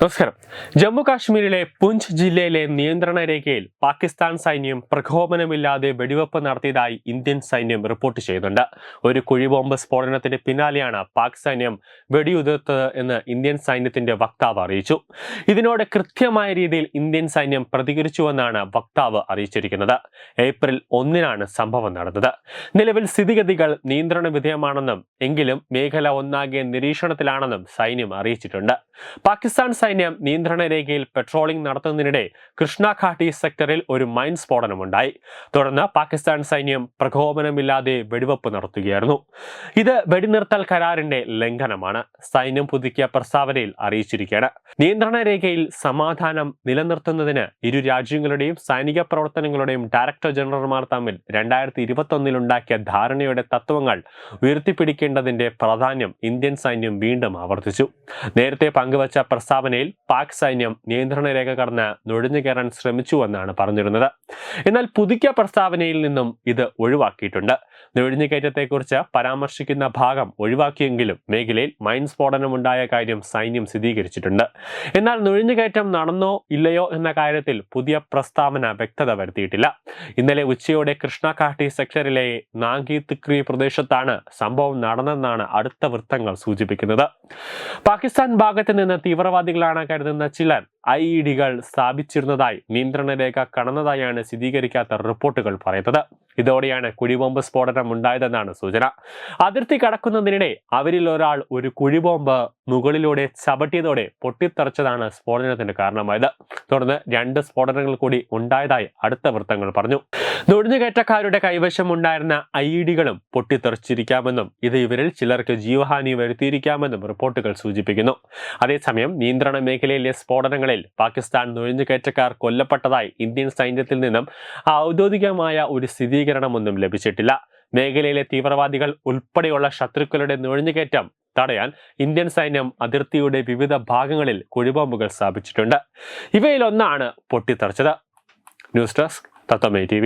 നമസ്കാരം. ജമ്മു കാശ്മീരിലെ പുഞ്ച് ജില്ലയിലെ നിയന്ത്രണ രേഖയിൽ പാകിസ്ഥാൻ സൈന്യം പ്രകോപനമില്ലാതെ വെടിവെപ്പ് നടത്തിയതായി ഇന്ത്യൻ സൈന്യം റിപ്പോർട്ട് ചെയ്യുന്നുണ്ട്. ഒരു കുഴിബോംബ് സ്ഫോടനത്തിന് പിന്നാലെയാണ് പാക് സൈന്യം വെടിയുതിർത്തത് എന്ന് ഇന്ത്യൻ സൈന്യത്തിന്റെ വക്താവ് അറിയിച്ചു. ഇതിനോട് കൃത്യമായ രീതിയിൽ ഇന്ത്യൻ സൈന്യം പ്രതികരിച്ചുവെന്നാണ് വക്താവ് അറിയിച്ചിരിക്കുന്നത്. ഏപ്രിൽ ഒന്നിനാണ് സംഭവം നടന്നത്. നിലവിൽ സ്ഥിതിഗതികൾ നിയന്ത്രണ വിധേയമാണെന്നും എങ്കിലും മേഖല ഒന്നാകെ നിരീക്ഷണത്തിലാണെന്നും സൈന്യം അറിയിച്ചിട്ടുണ്ട്. പാകിസ്ഥാൻ സൈന്യം നിയന്ത്രണ രേഖയിൽ പെട്രോളിംഗ് നടത്തുന്നതിനിടെ കൃഷ്ണ ഘാട്ടി സെക്ടറിൽ ഒരു മൈൻ സ്ഫോടനമുണ്ടായി. തുടർന്ന് പാകിസ്ഥാൻ സൈന്യം പ്രകോപനമില്ലാതെ വെടിവെപ്പ് നടത്തുകയായിരുന്നു. ഇത് വെടിനിർത്തൽ കരാറിന്റെ ലംഘനമാണ് സൈന്യം പുതുക്കിയ പ്രസ്താവനയിൽ അറിയിച്ചിരിക്കുകയാണ്. നിയന്ത്രണ രേഖയിൽ സമാധാനം നിലനിർത്തുന്നതിന് ഇരു രാജ്യങ്ങളുടെയും സൈനിക പ്രവർത്തനങ്ങളുടെയും ഡയറക്ടർ ജനറൽമാർ തമ്മിൽ രണ്ടായിരത്തി ഇരുപത്തൊന്നിലുണ്ടാക്കിയ ധാരണയുടെ തത്വങ്ങൾ ഉയർത്തിപ്പിടിക്കേണ്ടതിന്റെ പ്രാധാന്യം ഇന്ത്യൻ സൈന്യം വീണ്ടും ആവർത്തിച്ചു. നേരത്തെ പങ്കുവച്ച പ്രസ്താവനയിൽ പാക് സൈന്യം നിയന്ത്രണ രേഖ കടന്ന് നുഴഞ്ഞു കയറാൻ ശ്രമിച്ചുവെന്നാണ് പറഞ്ഞിരുന്നത്. എന്നാൽ പുതുക്കിയ പ്രസ്താവനയിൽ നിന്നും ഇത് ഒഴിവാക്കിയിട്ടുണ്ട്. നുഴഞ്ഞുകയറ്റത്തെക്കുറിച്ച് പരാമർശിക്കുന്ന ഭാഗം ഒഴിവാക്കിയെങ്കിലും മേഖലയിൽ മൈൻ സ്ഫോടനമുണ്ടായ കാര്യം സൈന്യം സ്ഥിരീകരിച്ചിട്ടുണ്ട്. എന്നാൽ നുഴഞ്ഞുകയറ്റം നടന്നോ ഇല്ലയോ എന്ന കാര്യത്തിൽ പുതിയ പ്രസ്താവന വ്യക്തത വരുത്തിയിട്ടില്ല. ഇന്നലെ ഉച്ചയോടെ കൃഷ്ണഘാട്ടി സെക്ടറിലെ നാഗി തിക്രി പ്രദേശത്താണ് സംഭവം നടന്നെന്നാണ് അടുത്ത വൃത്തങ്ങൾ സൂചിപ്പിക്കുന്നത്. പാകിസ്ഥാൻ ഭാഗത്ത് നിന്ന് തീവ്രവാദികളാണ് കരുതുന്ന ചിലർ. ഐ ഇ ഡികൾ സ്ഥാപിച്ചിരുന്നതായി നിയന്ത്രണ രേഖ കടന്നതായാണ് സ്ഥിരീകരിക്കാത്ത റിപ്പോർട്ടുകൾ പറയുന്നത്. ഇതോടെയാണ് കുഴിബോംബ് സ്ഫോടനം ഉണ്ടായതെന്നാണ് സൂചന. അതിർത്തി കടക്കുന്നതിനിടെ അവരിൽ ഒരാൾ ഒരു കുഴിബോംബ് മുകളിലൂടെ ചവിട്ടിയതോടെ പൊട്ടിത്തെറിച്ചതാണ് സ്ഫോടനത്തിന് കാരണമായത്. തുടർന്ന് രണ്ട് സ്ഫോടനങ്ങൾ കൂടി ഉണ്ടായതായി അടുത്ത വൃത്തങ്ങൾ പറഞ്ഞു. നുഴഞ്ഞുകയറ്റക്കാരുടെ കൈവശം ഉണ്ടായിരുന്ന ഐ ഡികളും പൊട്ടിത്തെറിച്ചിരിക്കാമെന്നും ഇത് ഇവരിൽ ചിലർക്ക് ജീവഹാനി വരുത്തിയിരിക്കാമെന്നും റിപ്പോർട്ടുകൾ സൂചിപ്പിക്കുന്നു. അതേസമയം നിയന്ത്രണ മേഖലയിലെ സ്ഫോടനങ്ങളിൽ പാകിസ്ഥാൻ നുഴഞ്ഞുകയറ്റക്കാർ കൊല്ലപ്പെട്ടതായി ഇന്ത്യൻ സൈന്യത്തിൽ നിന്നും ഔദ്യോഗികമായ ഒരു സ്ഥിരീകരണമൊന്നും ലഭിച്ചിട്ടില്ല. മേഖലയിലെ തീവ്രവാദികൾ ഉൾപ്പെടെയുള്ള ശത്രുക്കളുടെ നുഴഞ്ഞുകയറ്റം തടയാൻ ഇന്ത്യൻ സൈന്യം അതിർത്തിയുടെ വിവിധ ഭാഗങ്ങളിൽ കുഴിബോംബുകൾ സ്ഥാപിച്ചിട്ടുണ്ട്. ഇവയിലൊന്നാണ് പൊട്ടിത്തെറിച്ചത്. News desk തത്തമേ T